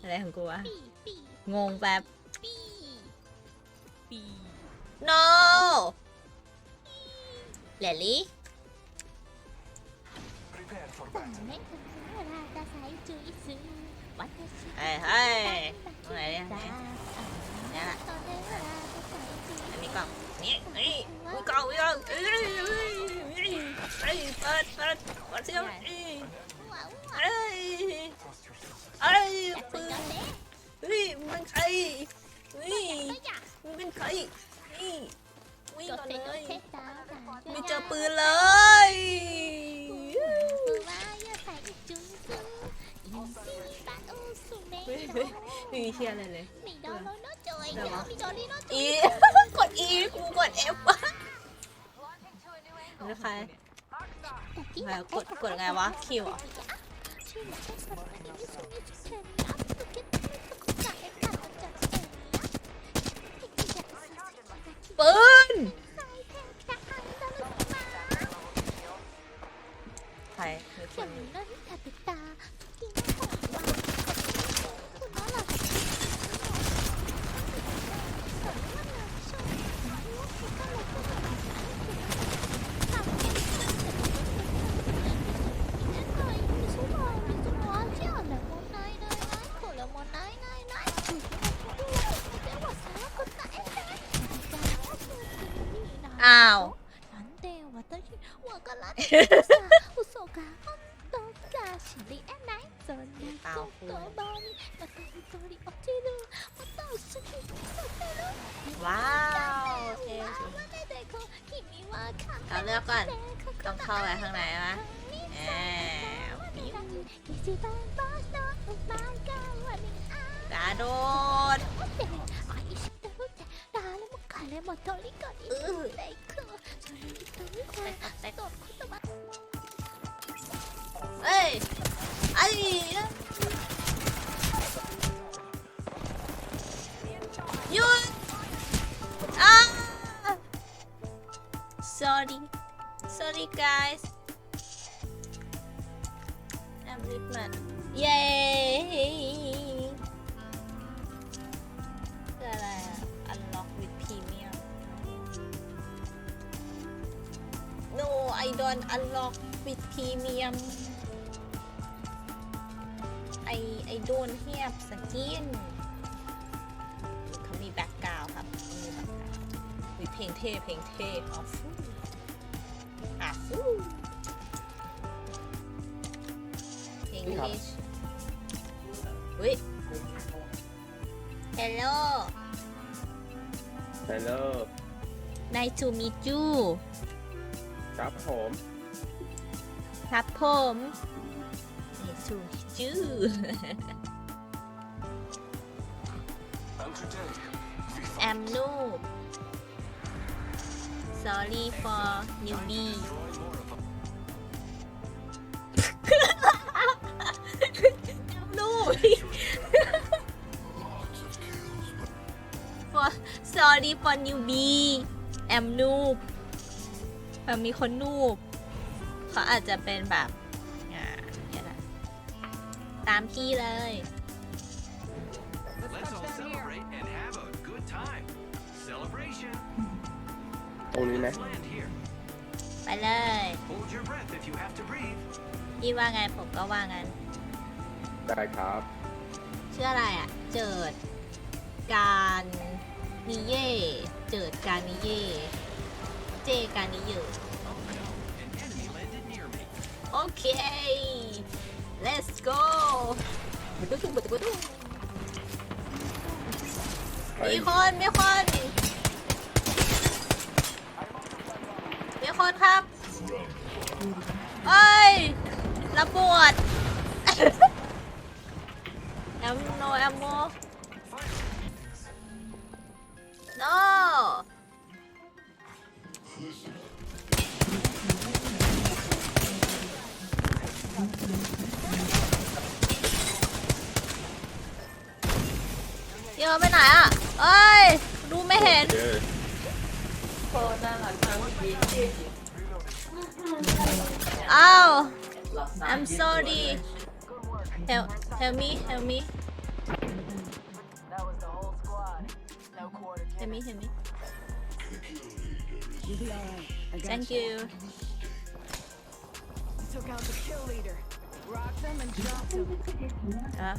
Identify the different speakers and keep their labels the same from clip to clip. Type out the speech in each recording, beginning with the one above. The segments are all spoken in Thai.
Speaker 1: อะไรของกูวะ งงแป๊บ no เลลี่
Speaker 2: เฮ้
Speaker 1: ยเฮ้ยตรงไหนเนี่ยเนี่ยแหละ
Speaker 2: อันนี้
Speaker 1: กล่องนี่นี่มีกล่องมีกล่องเอ้ยเอ้ยเอ้ยเอ้ยเปิดเปิดเปิดเสียง ปื
Speaker 2: ซื้อนเด้
Speaker 1: เฮ้ยมึงเป็นใครเฮ้ยมึงเป็นใครนี่วิ่ง
Speaker 2: ก่
Speaker 1: อน
Speaker 2: เซ็น
Speaker 1: เลย
Speaker 2: เซ็ตจ้าจ้า
Speaker 1: ไม่เจอปืนเลยไม่มีเชียร์อะไรเลย
Speaker 2: มีดอลโลโนจอย
Speaker 1: เดี๋ยว
Speaker 2: มีดอลลีโนจ
Speaker 1: อี
Speaker 2: อย
Speaker 1: กด E กูกด F วะแล้วใคร
Speaker 2: แต่ที่
Speaker 1: ใครกดกดไงวะ
Speaker 2: ค่คนอันนี้สุดนี่สุดเทนอัพสุดคิดไม่ต้องคุยกับไอ้กันจากเอ็นนะ
Speaker 1: ปืน
Speaker 2: ใส่แทนแค่อันตะลุมา
Speaker 1: ใครมีค
Speaker 2: อย่าน งนั้นถ้าติดตาทุกทีน่าหวานคุณน้าหล่ะ
Speaker 1: อ้าว
Speaker 2: なんで私わからないけどさ嘘が本当か知り得ないそんな言葉にまた一人落ちるまた好きさせる
Speaker 1: ว้าวโอเค
Speaker 2: 今まででこう君は
Speaker 1: เอาเลือกก่อน
Speaker 2: 必
Speaker 1: ต้องเข้าไปข้างในวะแหมปิ้ว
Speaker 2: 一番僕の生まれ変わり
Speaker 1: กระโด
Speaker 2: もうとりこに飛んでいくのそれに飛び越えたの言葉
Speaker 1: 에이 아니 윤 아! Sorry. Sorry guys. I'm Ripman. Yay! I don't unlock with premium I I don't have skin เขามีแบ็กกราวครับเขามีแบ็กกราววิเพลงเท่เพลงเท่ออฟฟูอาฟูเพลงเท่เฮ้ย Hello
Speaker 3: ฮัลโหล
Speaker 1: nice to meet you
Speaker 3: ครับผม
Speaker 1: ครับผม nice to meet you
Speaker 4: And today, we
Speaker 1: am noob sorry for newbie am noob for sorry for newbie am noob แบบมีคนนูบเขาอาจจะเป็นแบบอ่าเนี่ยแหละตามพี่เลย
Speaker 5: Let's all celebrate and have a good time. Celebration.
Speaker 3: ตรงนี้ไหม
Speaker 5: Let's land here.
Speaker 1: ไปเลย
Speaker 5: Hold your breath if you have to breathe.
Speaker 1: พี่ว่าไงผมก็ว่างั้น
Speaker 3: ได้ครับ
Speaker 1: ชื่ออะไรอะ เจิด การนิเย่เจิดการนิเย่ เจการนิเย่
Speaker 5: Oh no, an enemy landed near me.
Speaker 1: โอเค let's go บุตุบุตุบุตุมีคนมีคนมีคนครับเอ้ยระบวดแอมโนแอมโม no เยอะไปไหนอะ เอ้ย ดูไม่เห็น
Speaker 3: เจอ
Speaker 1: อ้าว I'm sorry help help me help me help me help me
Speaker 6: You'll be all right.
Speaker 1: Thank you.
Speaker 6: you. Took out the kill leader. Them and them.
Speaker 1: Huh?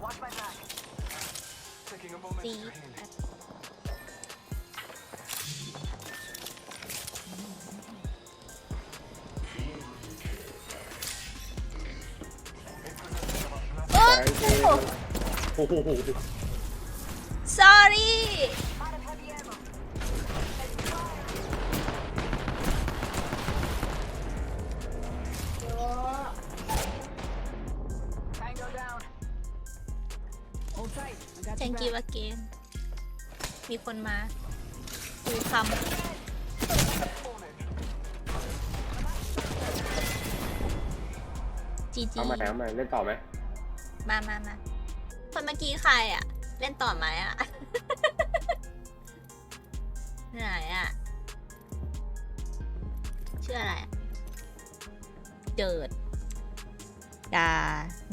Speaker 6: Watch my back.
Speaker 4: Taking a moment See? Oh!
Speaker 1: โอ๊ย
Speaker 3: ใช่เลยโอ้โห
Speaker 1: sorry
Speaker 6: Tango down. Hold tight. I got
Speaker 1: thank
Speaker 6: your
Speaker 1: you
Speaker 6: back.
Speaker 1: again มีคนมาคุยคำจีจี
Speaker 3: เอาใหม่เอาใหม่เล่นต่อไหม
Speaker 1: มามามาคนเมื่อกี้ใครอะ เล่นต่อไหมอะ ไหนอะชื่ออะไรอะเจิดดา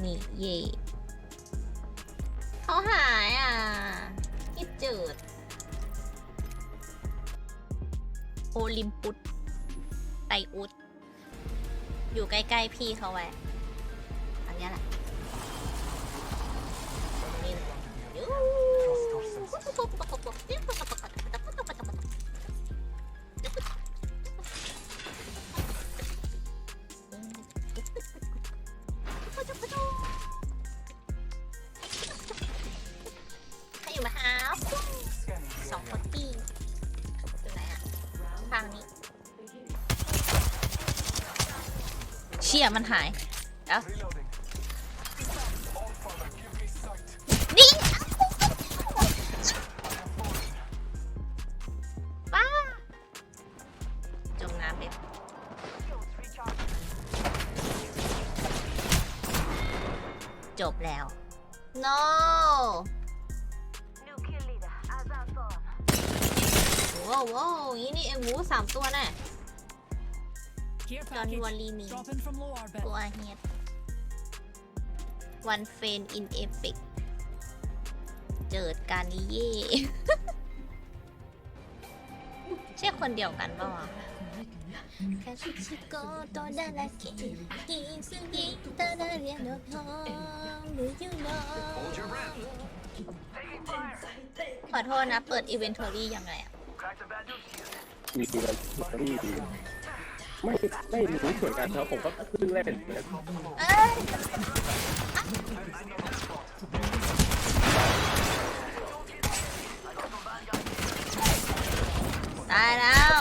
Speaker 1: นี่เย่เขาหายอะพี่เจิด โอลิมปุสไตอุดอยู่ใกล้ ๆ พี่เขาไว้อันเนี้ยแหละนี่ ชี่ยมันหายแล้ว
Speaker 4: Reloading. All father, give me sight.
Speaker 1: นี่ป้าจมน้ำไปจบแล้ว no
Speaker 6: New kill leader. As I thought.
Speaker 1: ว้าวว้าวอย่างนี้นี่เองหมูสามตัวน่ะ
Speaker 7: Care
Speaker 1: จอน
Speaker 7: package
Speaker 1: วอลลีนี
Speaker 7: dropping from low orbit.
Speaker 1: ตัวเฮียวันเฟนอินเอฟิกเจิดการนิเย่ ใช่คนเดียวกันปะวะแค่ชิชิโกโตดาราเกะกินซึกิตาดาเรียนโนทองหรือยูโน
Speaker 5: Hold your breath.
Speaker 1: ขอโทษนะ เปิดอีเวนทอรี่ยังไงอะ
Speaker 3: มีกันที่ดี ไม่ไม่รู้เหมือนกันครับผมก็เพิ่งเล่นเหมือนกัน
Speaker 1: เอ้ยตายแล้ว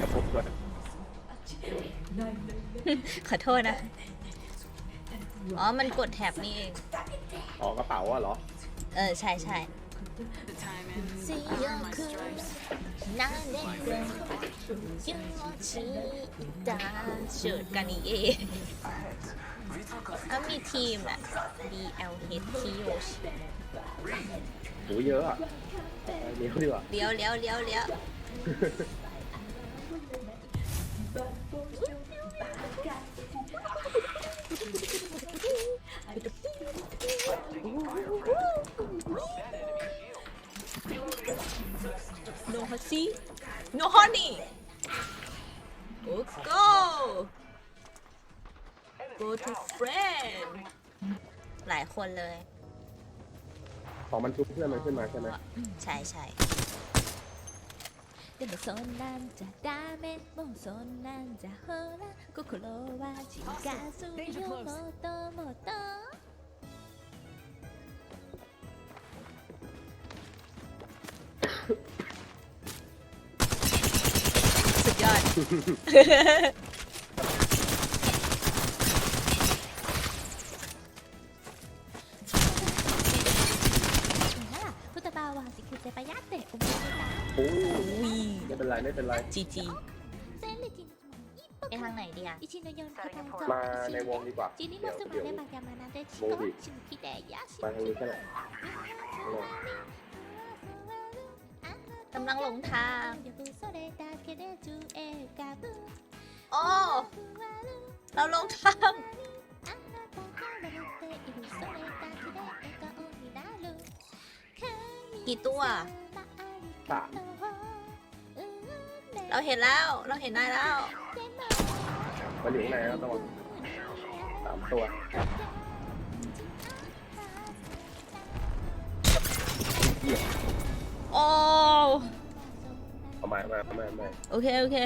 Speaker 3: กับผมด้วย
Speaker 1: ขอโทษนะ อ๋อ มันกดแท็บนี่เอง
Speaker 3: อ๋อกระเป๋าอะเหรอ
Speaker 1: เออ ใช่ใช่
Speaker 6: The time ends.
Speaker 1: สี
Speaker 6: I
Speaker 1: ย
Speaker 6: earned my
Speaker 1: คือ
Speaker 6: stripes.
Speaker 1: นาเด็กเด็กยูชิดาเฉิดกันนี่เองแล้วมีทีมแหละ BLH คิโยช
Speaker 3: หมูเยอะอะเดี๋ยวดีกว่า
Speaker 1: เลี้ยวเลี้ยวเลี้ยวเลี้ยว โนฮัสซี่โนฮันนี่ let's go go to friend หลายคนเลย
Speaker 3: ของมันชุบเพื่อนมันขึ้นมาใช่ไหม
Speaker 1: ใช่ใช่
Speaker 2: でもそんなんじゃダメもうそんなんじゃほら心は違うよもっともっと
Speaker 1: พุทธบา
Speaker 2: วาสิคุเตะยะเตะอุตะ
Speaker 3: โอ้อุ้ยไม่เป็นไรไม่เป็นไร
Speaker 1: จีจี
Speaker 2: เน
Speaker 1: ไปทางไหนดีอะ
Speaker 2: อิชินอนกัทางจอ
Speaker 3: มาในวงดีกว่า
Speaker 2: จี
Speaker 3: นี่มั
Speaker 2: นส
Speaker 3: มอยได้
Speaker 2: มายามานา
Speaker 3: เด
Speaker 2: ชิโตชินคิ
Speaker 3: เดยะชิน กำ
Speaker 1: ลังหลงทาง โอ้ เราลงทาง กี่ตัว
Speaker 2: สา
Speaker 1: เราเห็นแล้ว เราเห็นนายแล้ว
Speaker 2: มัอยู่ไหนแล้วตะวสามตัว เอาไม้มาเอาไม้เอาไม้
Speaker 1: โอเค โอเค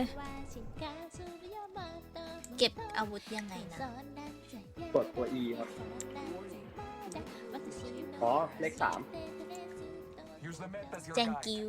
Speaker 1: เก็บอาวุธยังไงนะ
Speaker 2: กดตัว E ครับ อ๋อ เลขสาม
Speaker 8: Use the map as your
Speaker 1: thank
Speaker 8: guide.
Speaker 1: you